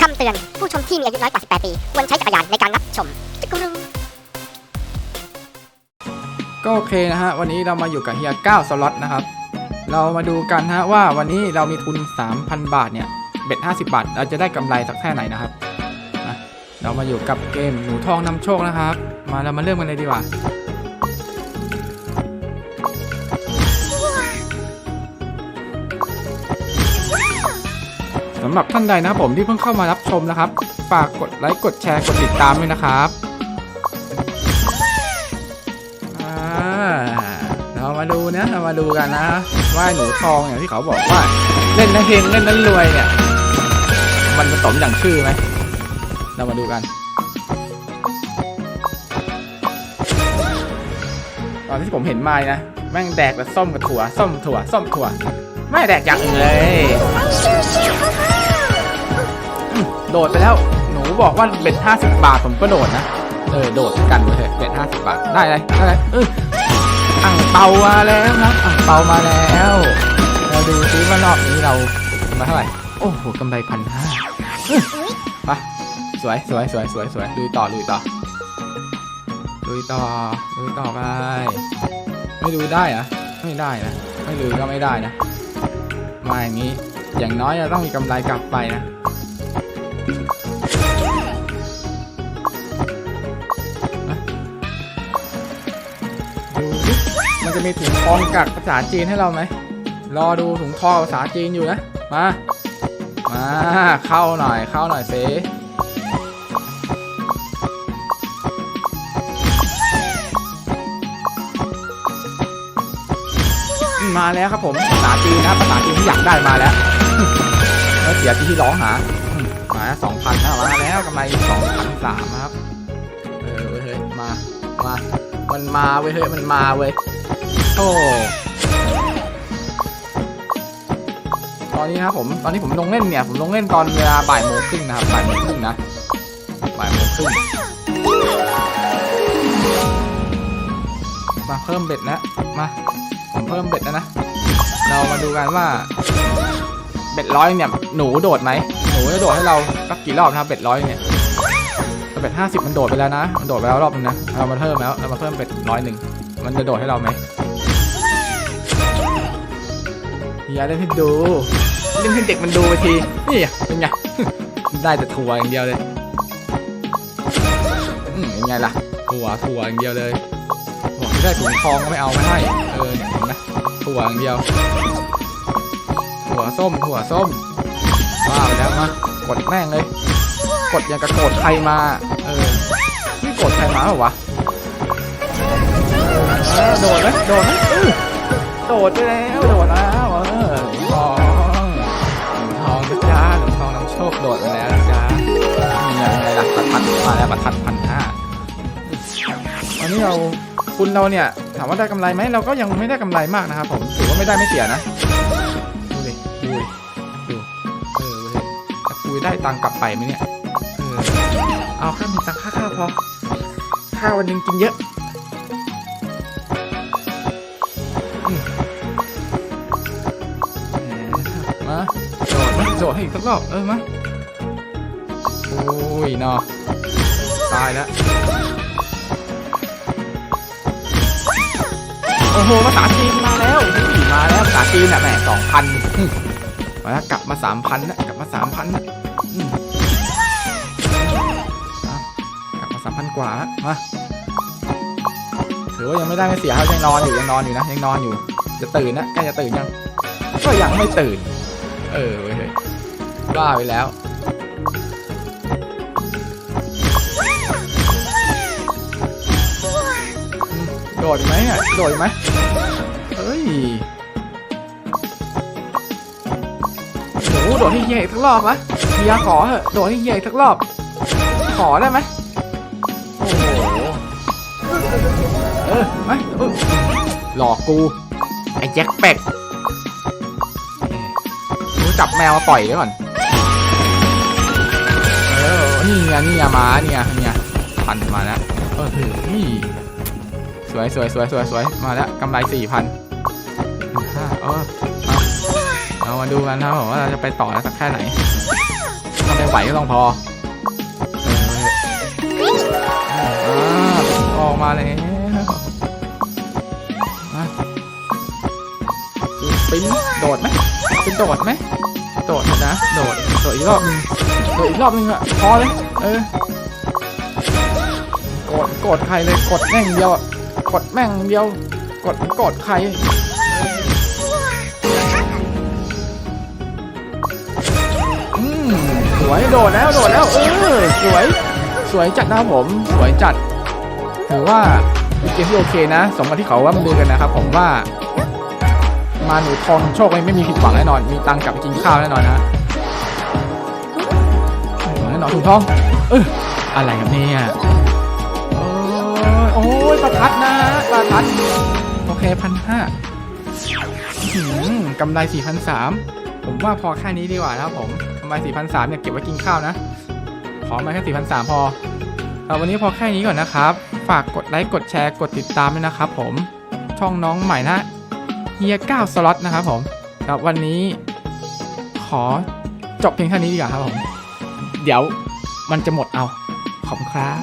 คำเตือน ผู้ชมที่มีอายุน้อยกว่า 18 ปี ควรใช้จักรยานในการรับชมจักรุงก็โอเคนะฮะ วันนี้เรามาอยู่กับเฮีย9สล็อตนะครับ เรามาดูกันนะฮะว่าวันนี้เรามีทุน 3,000 บาทเนี่ย เบ็ด 50 บาท เราจะได้กำไรสักแค่ไหนนะครับ เรามาอยู่กับเกมหนูทองนำโชคนะครับ มาเรามาเริ่มกันเลยดีกว่าำหรับท่านใดนะผมที่เพิ่งเข้ามารับชมนะครับ ฝากกดไลค์กดแชร์กดติดตามด้วยนะครับเรามาดูนะเรามาดูกันนะว่าหนูทองอย่างที่เขาบอกว่า เล่นนั้นเฮงเล่นนั้นรวยเนี่ย มันผสมอย่างชื่อไหมเรามาดูกันตอนที่ผมเห็นมานะแม่งแดกแต่ส้มกับถั่ว ส้มถั่ว ส้มถั่ว ไม่แดกอย่างอื่นเลย โดดไปแล้ว หนูบอกว่าเบ็ดห้าสิบบาทผมก็โดดนะ เออ โดดกันเลยเบ็ดห้าสิบบาท ได้เลยได้เลยเอออ่างเปามาแล้วนะอ่างเปามาแล้ว เราดูซิว่ารอบนี้เรามาเท่าไหร่ โอ้โหกำไรพันห้าไปสวยสวยสวยสวยสวยลุยต่อลุยต่อลุยต่อลุยต่อไป ไม่ดูได้อะไม่ได้นะ ไม่ดูก็ไม่ได้นะ มาอย่างนี้ อย่างน้อยจะต้องมีกำไรกลับไปนะ มันจะมีถุงทองกักภาษาจีนให้เราไหม รอดูถุงทองภาษาจีนอยู่นะ มา มา เข้าหน่อย เข้าหน่อยเซมาแล้วครับผมภาษาจีนนะภาษาจีนที่อยากได้มาแล้วแล้วเสียที่ที่ร้องหามาสองพันนะมาแล้วกำไรสองพันสามครับเออเว้ยเฮ้ยมา มา มันมาเว้ยเฮ้ยมันมาเว้ย โอ้ตอนนี้นะครับผม ตอนนี้ผมลงเล่นเนี่ย ผมลงเล่นตอนเวลาบ่ายโมงครึ่งนะครับบ่ายโมงครึ่งนะบ่ายโมงครึ่งมาเพิ่มเบ็ดนะมาผมเพิ่มเบ็ดแล้วนะ เรามาดูกันว่า เบ็ดร้อยเนี่ย หนูโดดไหมหนูจะโดดให้เราสักกี่รอบนะครับเบ็ดร้อยเนี่ยเบ็ดห้าสิบมันโดดไปแล้วนะ มันโดดไปแล้วรอบนึงนะ เรามาเพิ่มแล้ว เรามาเพิ่มเบ็ดร้อยหนึ่ง มันจะโดดให้เราไหม อย่าเล่นให้ดูเล่นให้เด็กมันดูไปทีนี่เป็นไงได้แต่ถั่วอย่างเดียวเลยอืมเป็นไงล่ะถั่วถั่วอย่างเดียวเลยบอกได้ถุงทองก็ไม่เอาไม่ให้เออเนี่ยเห็นไหมถั่วอย่างเดียว ถั่วส้มถั่วส้มว่าไปแล้วมากดแม่งเลย กดอย่างกระโกรธใครมา เออนี่โกรธใครมาเหรอวะเออโดดไหมโดดไหมอื้อโดดไปแล้วโดดแล้ว หนูทองหนูทองนะจ้าหนูทองนำโชคโดดไปแล้วนะจ้านี่ไงไงล่ะประทัดมาแล้วประทัดพันห้าวันนี้เราคุณเราเนี่ยถามว่าได้กำไรไหมเราก็ยังไม่ได้กำไรมากนะครับผมถือว่าไม่ได้ไม่เสียนะดูดิดูดิดูเออเว้ยจะคุยได้ตังค์กลับไปไหมเนี่ยเออเอาแค่มีตังค่าข้าวพอข้าววันหนึงกินเยอะ โดดมาโดดให้อีกสักรอบ เออมาโอ้ยนาะตายแล้ว โอ้โห ภาษาจีนมาแล้วมาแล้ว ภาษาจีนอะแหมสองพันมาแล้วกลับมาสามพันนะกลับมาสามพันนะกลับมาสามพันกว่าล้วมาถือว่ายังไม่ได้ไม่เสียครับยังนอนอยู่ยังนอนอยู่นะยังนอนอยู่ จะตื่นนะใกล้จะตื่นยัง ก็ยังไม่ตื่น เออเว้ยเฮ้ยบ้าไปแล้ว โดดไหมอะ โดดไหมเฮ้ยโอ้โหโดดให้เฮียอีกสักรอบวะเฮียขอเถอะโดดให้เฮียอีกสักรอบ ขอได้ไหมโอ้โหเออไหมเออหลอกกู ไอ้แจ็คเป็กรู้ จับแมวมาปล่อยไว้ก่อนเออนี่ไงนี่ไงมาเนี่ยเนี่ยพันมาแล้วเออนี่สวยสวยสวยสวยสวยมาแล้วกำไรสี่พันห้าเออเอาเรามาดูกันนะผมว่าเราจะไปต่อได้สักแค่ไหนกำไรไม่ไหวก็ต้องพอออกมาแล้วมาปิ้นโดดไหมเป็นโดดไหม โดดนะ โดด โดดอีกรอบหนึงโดดอีกรอบหนึงอะพอเลย เออ กด กดใครเลย กดแม่งเดียว กดแม่งเดียว กด กดใครอืมสวย โดดแล้ว โดดแล้ว เออ สวย สวยจัดนะครับผม สวยจัด ถือว่าเกมที่โอเคนะ สมกับที่เขาว่ามันลือกันนะครับผมว่า มาหนูทองโชคไม่มีผิดหวังแน่นอน มีตังค์กลับกินข้าวแน่นอนนะแน่นอนถุงทองเอออะไรครับเนี่ยโอ้ยโอ้ยประทัดนะประทัดโอเคพันห้ากำไรสี่พันสามผมว่าพอแค่นี้ดีกว่านะครับผมทำไมสี่พันสามเนี่ยเก็บไว้กินข้าวนะขอมาแค่สี่พันสามพอเอาวันนี้พอแค่นี้ก่อนนะครับ ฝากกดไลค์กดแชร์กดติดตามด้วยนะครับผมช่องน้องใหม่นะ ฮีย9สล็อตนะครับผมครับวันนี้ขอจบเพียงแค่นี้ดีกว่าครับผม เดี๋ยวมันจะหมดเอา ขอบคุณครับ